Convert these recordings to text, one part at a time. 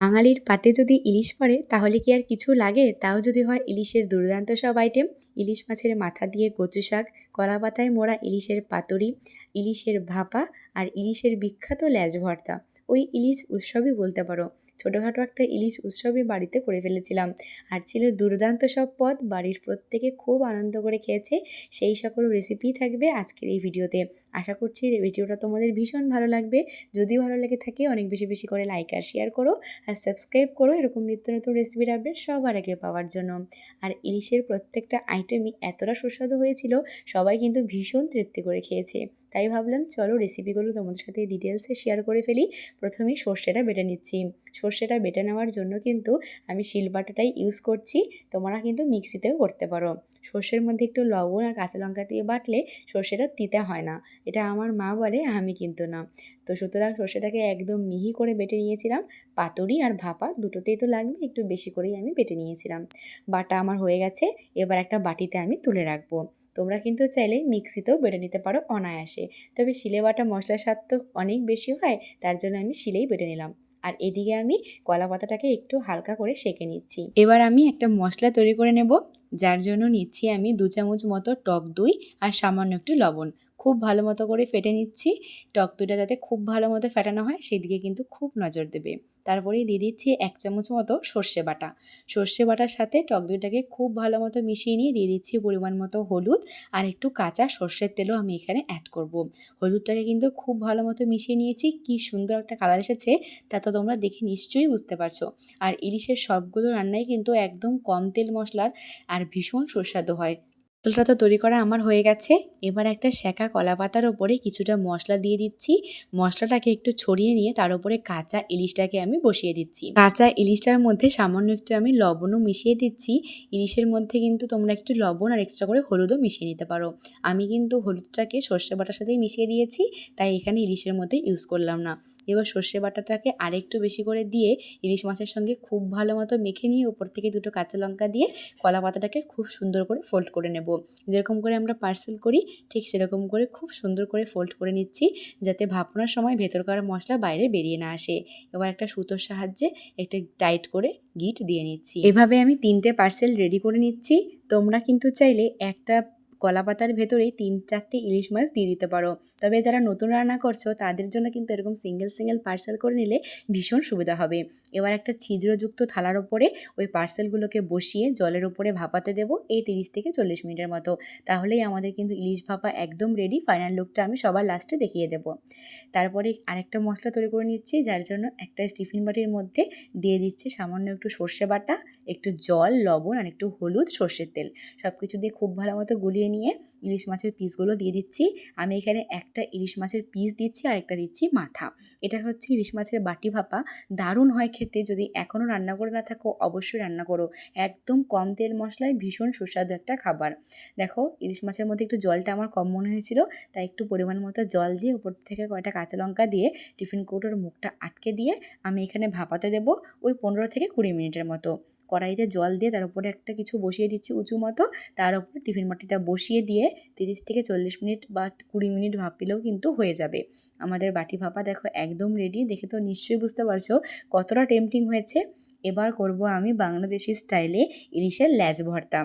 বাঙালির পাতে যদি ইলিশ পড়ে, তাহলে কি আর কিছু লাগে? তাও যদি হয় ইলিশের দুর্দান্ত সব আইটেম ইলিশ মাছের মাথা দিয়ে কচু শাক কলা পাতায় মোড়া ইলিশের পাতুরি, ইলিশের ভাপা আর ইলিশের বিখ্যাত ল্যাজ ভর্তা। ওই ইলিশ উৎসবই বলতে পারো। ছোটোখাটো একটা ইলিশ উৎসবই বাড়িতে করে ফেলেছিলাম। আর ছিল দুর্দান্ত সব পদ। বাড়ির প্রত্যেকে খুব আনন্দ করে খেয়েছে। সেই সকল রেসিপি থাকবে আজকের এই ভিডিওতে। আশা করছি ভিডিওটা তোমাদের ভীষণ ভালো লাগবে। যদি ভালো লেগে থাকে, অনেক বেশি বেশি করে লাইক আর শেয়ার করো। আর সাবস্ক্রাইব করো, এরকম নিত্য নতুন রেসিপির আপডেট সবার আগে পাওয়ার জন্য। আর ইলিশের প্রত্যেকটা আইটেমই এতটা সুস্বাদু হয়েছিল, সবাই কিন্তু ভীষণ তৃপ্তি করে খেয়েছে। তাই ভাবলাম, চলো রেসিপিগুলো তোমাদের সাথে ডিটেলসে শেয়ার করে ফেলি। প্রথমেই সর্ষেটা বেটে নিচ্ছি। সর্ষেটা বেটে নেওয়ার জন্য কিন্তু আমি শিলবাটাটাই ইউজ করছি। তোমরা কিন্তু মিক্সিতেও করতে পারো। সর্ষের মধ্যে একটু লবণ আর কাঁচা লঙ্কা দিয়ে বাটলে সর্ষেটা তিতে হয় না। এটা আমার মা বলে, আমি কিন্তু না। তো সুতরাং সর্ষেটাকে একদম মিহি করে বেটে নিয়েছিলাম। পাতুরি আর ভাপা দুটোতেই তো লাগবে, একটু বেশি করেই আমি বেটে নিয়েছিলাম। বাটা আমার হয়ে গেছে, এবার একটা বাটিতে আমি তুলে রাখব। তোমরা কিন্তু চাইলে মিক্সিতেও বেটে নিতে পারো অনায়াসে। তবে শিলে বাটা মশলার স্বাদ তো অনেক বেশি হয়, তার জন্য আমি শিলেই বেটে নিলাম। আর এদিকে আমি কলা পাতাটাকে একটু হালকা করে সেঁকে নিচ্ছি। এবার আমি একটা মশলা তৈরি করে নেব, যার জন্য নিচ্ছি আমি দু চামচ মতো টক দই আর সামান্য একটু লবণ। খুব ভালো মতো করে ফেটে নিচ্ছি, টক দইটা যাতে খুব ভালো মতো ফেটানো হয়, সেদিকে কিন্তু খুব নজর দেবে। তারপরে দিয়ে দিচ্ছি এক চামচ মতো সর্ষে বাটা। সর্ষে বাটার সাথে টক দইটাকে খুব ভালো মতো মিশিয়ে নিয়ে দিয়ে দিচ্ছি পরিমাণ মতো হলুদ আর একটু কাঁচা সর্ষের তেলও আমি এখানে অ্যাড করব। হলুদটাকে কিন্তু খুব ভালো মতো মিশিয়ে নিয়েছি, কি সুন্দর একটা কালার এসেছে, তা তো তোমরা দেখে নিশ্চয়ই বুঝতে পারছ। আর ইলিশের সবগুলো রান্নাই কিন্তু একদম কম তেল মশলার আর ভীষণ সুস্বাদু হয়। তেলটা তো তৈরি করা আমার হয়ে গেছে। এবার একটা শেখা কলা পাতার ওপরে কিছুটা মশলা দিয়ে দিচ্ছি। মশলাটাকে একটু ছড়িয়ে নিয়ে তার উপরে কাঁচা ইলিশটাকে আমি বসিয়ে দিচ্ছি। কাঁচা ইলিশটার মধ্যে সামান্য একটু আমি লবণও মিশিয়ে দিচ্ছি। ইলিশের মধ্যে কিন্তু তোমরা একটু লবণ আর এক্সট্রা করে হলুদও মিশিয়ে নিতে পারো। আমি কিন্তু হলুদটাকে সর্ষে বাটার সাথেই মিশিয়ে দিয়েছি, তাই এখানে ইলিশের মধ্যে ইউজ করলাম না। এবার সর্ষে বাটাটাকে আরেকটু বেশি করে দিয়ে ইলিশ মাছের সঙ্গে খুব ভালো মতো মেখে নিয়ে উপর থেকে দুটো কাঁচা লঙ্কা দিয়ে কলা পাতাটাকে খুব সুন্দর করে ফোল্ড করে নেব। যেরকম করে আমরা পার্সেল করি, ঠিক সেরকম করে খুব সুন্দর করে ফোল্ড করে নিচ্ছি, যাতে ভাপনার সময় ভেতরকার মশলা বাইরে বেরিয়ে না আসে। এবার একটা সুতোর সাহায্যে একটা টাইট করে গিট দিয়ে নিচ্ছি। এভাবে আমি তিনটে পার্সেল রেডি করে নিচ্ছি। তোমরা কিন্তু চাইলে একটা কলা পাতার ভেতরেই তিন চারটে ইলিশ মাছ দিয়ে দিতে পারো। তবে যারা নতুন রান্না করছ, তাদের জন্য কিন্তু এরকম সিঙ্গেল সিঙ্গেল পার্সেল করে নিলে ভীষণ সুবিধা হবে। এবার একটা ছিদ্রযুক্ত থালার ওপরে ওই পার্সেলগুলোকে বসিয়ে জলের ওপরে ভাপাতে দেবো এই তিরিশ থেকে চল্লিশ মিনিটের মতো। তাহলেই আমাদের কিন্তু ইলিশ ভাপা একদম রেডি ফাইনাল লুকটা আমি সবার লাস্টে দেখিয়ে দেবো। তারপরে আরেকটা মশলা তৈরি করে নিচ্ছি, যার জন্য একটা টিফিন বাটির মধ্যে দিয়ে দিচ্ছি সামান্য একটু সর্ষে বাটা, একটু জল, লবণ আর একটু হলুদ সর্ষের তেল। সব কিছু দিয়ে খুব ভালো মতো গুলিয়ে দিয়ে নিয়ে ইলিশ মাছের পিসগুলো দিয়ে দিচ্ছি। আমি এখানে একটা ইলিশ মাছের পিস দিচ্ছি আর একটা দিচ্ছি মাথা। এটা হচ্ছে ইলিশ মাছের বাটি ভাপা। দারুণ হয় খেতে। যদি এখনও রান্না করে না থাকো, অবশ্যই রান্না করো। একদম কম তেল মশলায় ভীষণ সুস্বাদু একটা খাবার। দেখো, ইলিশ মাছের মধ্যে একটু জলটা আমার কম মনে হয়েছিল, তাই একটু পরিমাণ মতো জল দিয়ে উপর থেকে কয়টা কাঁচা লঙ্কা দিয়ে টিফিন কৌটোর মুখটা আটকে দিয়ে আমি এখানে ভাপাতে দেবো ওই পনেরো থেকে কুড়ি মিনিটের মতো। কড়াইতে জল দিয়ে তার উপরে একটা কিছু বসিয়ে দিচ্ছি উঁচু মতো। তার উপরে টিফিন বাটিটা বসিয়ে দিয়ে তিরিশ থেকে চল্লিশ মিনিট বা কুড়ি মিনিট ভাপিলেও কিন্তু হয়ে যাবে। আমাদের বাটি ভাপা দেখো একদম রেডি দেখে তো নিশ্চয়ই বুঝতে পারছ কতটা টেম্পটিং হয়েছে। এবার করব আমি বাংলাদেশি স্টাইলে ইলিশের ল্যাজ ভর্তা।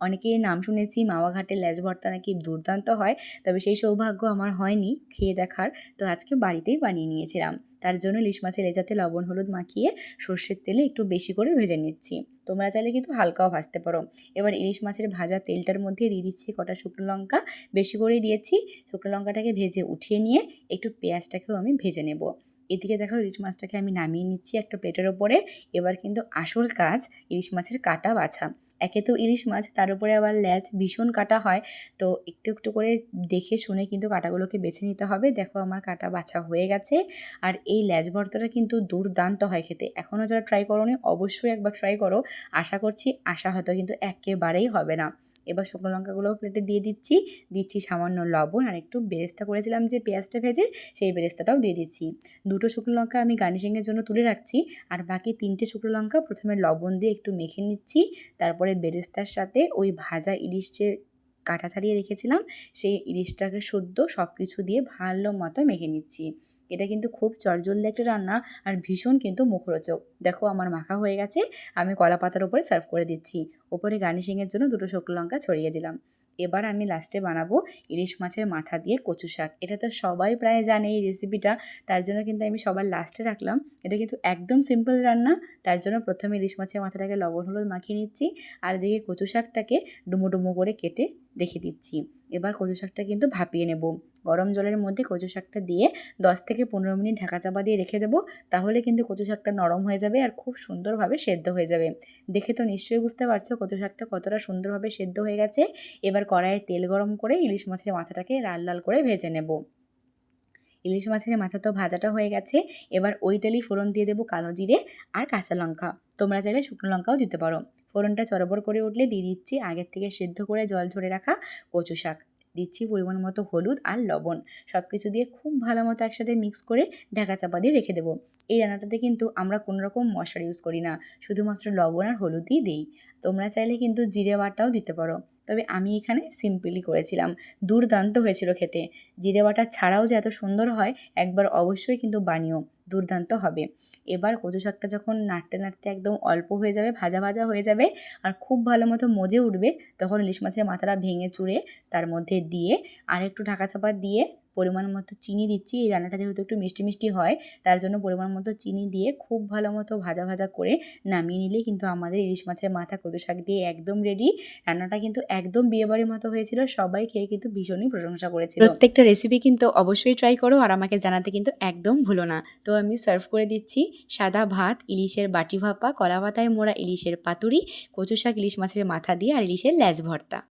অনেকের নাম শুনেছি মাওয়াঘাটের ল্যাজ ভর্তা নাকি দুর্দান্ত হয়, তবে সেই সৌভাগ্য আমার হয়নি খেয়ে দেখার। তো আজকে বাড়িতেই বানিয়ে নিয়েছিলাম। তার জন্য ইলিশ মাছের লেজাতে লবণ, হলুদ মাখিয়ে সর্ষের তেলে একটু বেশি করে ভেজে নিচ্ছি। তোমরা চাইলে কিন্তু হালকাও ভাজতে পারো। এবার ইলিশ মাছের ভাজা তেলটার মধ্যে দিয়ে দিচ্ছি কটা শুকনো লঙ্কা। বেশি করেই দিয়েছি। শুকনো লঙ্কাটাকে ভেজে উঠিয়ে নিয়ে একটু পেঁয়াজটাকেও আমি ভেজে নেব। এদিকে দেখো ইলিশ মাছটাকে আমি নামিয়ে নিচ্ছি একটা প্লেটের ওপরে। এবার কিন্তু আসল কাজ ইলিশ মাছের কাটা বাছা। একে তো ইলিশ মাছ, তার উপরে আবার ল্যাচ ভীষণ কাটা হয়। তো একটু একটু করে দেখে শুনে কিন্তু কাটাগুলোকে বেছে নিতে হবে। দেখো আমার কাটা বাছা হয়ে গেছে। আর এই ল্যাচ ভর্তাটা কিন্তু দুর্দান্ত হয় খেতে। এখনও যারা ট্রাই করো অবশ্যই একবার ট্রাই করো। আশা করছি আশা হয়তো কিন্তু একেবারেই হবে না। এবার শুকনো লঙ্কাগুলোও প্লেটে দিয়ে দিচ্ছি। দিচ্ছি সামান্য লবণ আর একটু বেরেস্তা করেছিলাম যে পেঁয়াজটা ভেজে, সেই বেরেস্তাটাও দিয়ে দিচ্ছি। দুটো শুকনো লঙ্কা আমি গার্নিশিংয়ের জন্য তুলে রাখছি আর বাকি তিনটে শুকনো লঙ্কা প্রথমে লবণ দিয়ে একটু মেখে নিচ্ছি। তারপরে বেরেস্তার সাথে ওই ভাজা ইলিশ যে কাটা ছাড়িয়ে রেখেছিলাম, সেই ইলিশটাকে শুদ্ধ সব কিছু দিয়ে ভালো মতো মেখে নিচ্ছি। এটা কিন্তু খুব চটজলদি একটা রান্না আর ভীষণ কিন্তু মুখরোচক। দেখো আমার মাখা হয়ে গেছে, আমি কলা পাতার উপরে সার্ভ করে দিচ্ছি। ওপরে গার্নিশিংয়ের জন্য দুটো শুকনো লঙ্কা ছড়িয়ে দিলাম। এবার আমি লাস্টে বানাবো ইলিশ মাছের মাথা দিয়ে কচু শাক। এটা তো সবাই প্রায় জানে এই রেসিপিটা, তার জন্য কিন্তু আমি সবার লাস্টে রাখলাম। এটা কিন্তু একদম সিম্পল রান্না, তার জন্য প্রথমে ইলিশ মাছের মাথাটাকে লবণ হলুদ মাখিয়ে নিচ্ছি, আর এদিকে কচু শাকটাকে ডুমো ডুমো করে কেটে রেখে দিচ্ছি। এবার কচু শাকটা কিন্তু ভাপিয়ে নেব। গরম জলের মধ্যে কচু শাকটা দিয়ে দশ থেকে পনেরো মিনিট ঢাকা চাপা দিয়ে রেখে দেবো। তাহলে কিন্তু কচু শাকটা নরম হয়ে যাবে আর খুব সুন্দরভাবে সেদ্ধ হয়ে যাবে। দেখে তো নিশ্চয়ই বুঝতে পারছ কচু শাকটা কতটা সুন্দরভাবে সেদ্ধ হয়ে গেছে। এবার কড়াইয়ে তেল গরম করে ইলিশ মাছের মাথাটাকে লাল লাল করে ভেজে নেব। ইলিশ মাছের মাথা তো ভাজাটা হয়ে গেছে। এবার ওই তেলেই ফোড়ন দিয়ে দেবো কালো জিরে আর কাঁচা লঙ্কা। তোমরা চাইলে শুকনো লঙ্কাও দিতে পারো। ফোড়নটা চরবর করে উঠলে দিয়ে দিচ্ছি আগের থেকে সেদ্ধ করে জল ঝরে রাখা কচু শাক। দিচ্ছি পরিমাণ মতো হলুদ আর লবণ। সব কিছু দিয়ে খুব ভালো মতো একসাথে মিক্স করে ঢাকা চাপা দিয়ে রেখে দেবো। এই রান্নাটাতে কিন্তু আমরা কোনো রকম মশলা ইউজ করি না। শুধুমাত্র লবণ আর হলুদই দিই। তোমরা চাইলে কিন্তু জিরে বাটাও দিতে পারো। তবে আমি এখানে সিম্পলি করেছিলাম। দুর্দান্ত হয়েছিল খেতে। জিরে বাটা ছাড়াও যে এত সুন্দর হয়, একবার অবশ্যই কিন্তু বানিও। দুর্দান্ত হবে। এবার কচু শাকটা যখন নাড়তে নাড়তে একদম অল্প হয়ে যাবে, ভাজা ভাজা হয়ে যাবে আর খুব ভালো মতো মজে উঠবে, তখন ইলিশ মাছের মাথাটা ভেঙে চুড়ে তার মধ্যে দিয়ে আর একটু ঢাকা চাপা দিয়ে পরিমাণ মতো চিনি দিচ্ছি। এই রান্নাটা যেহেতু একটু মিষ্টি মিষ্টি হয়, তার জন্য পরিমাণ মতো চিনি দিয়ে খুব ভালো মতো ভাজা ভাজা করে নামিয়ে নিলেই কিন্তু আমাদের ইলিশ মাছের মাথা কচু শাক দিয়ে একদম রেডি রান্নাটা কিন্তু একদম বিয়েবাড়ির মতো হয়েছিল, সবাই খেয়ে কিন্তু ভীষণই প্রশংসা করেছিল। প্রত্যেকটা রেসিপি কিন্তু অবশ্যই ট্রাই করো আর আমাকে জানাতে কিন্তু একদম ভুলো না। তো আমি সার্ভ করে দিচ্ছি। সাদা ভাত, ইলিশের বাটি ভাপা, কলা পাতায় মোড়া ইলিশের পাতুরি কচু শাক ইলিশ মাছের মাথা দিয়ে, আর ইলিশের ল্যাজ ভর্তা।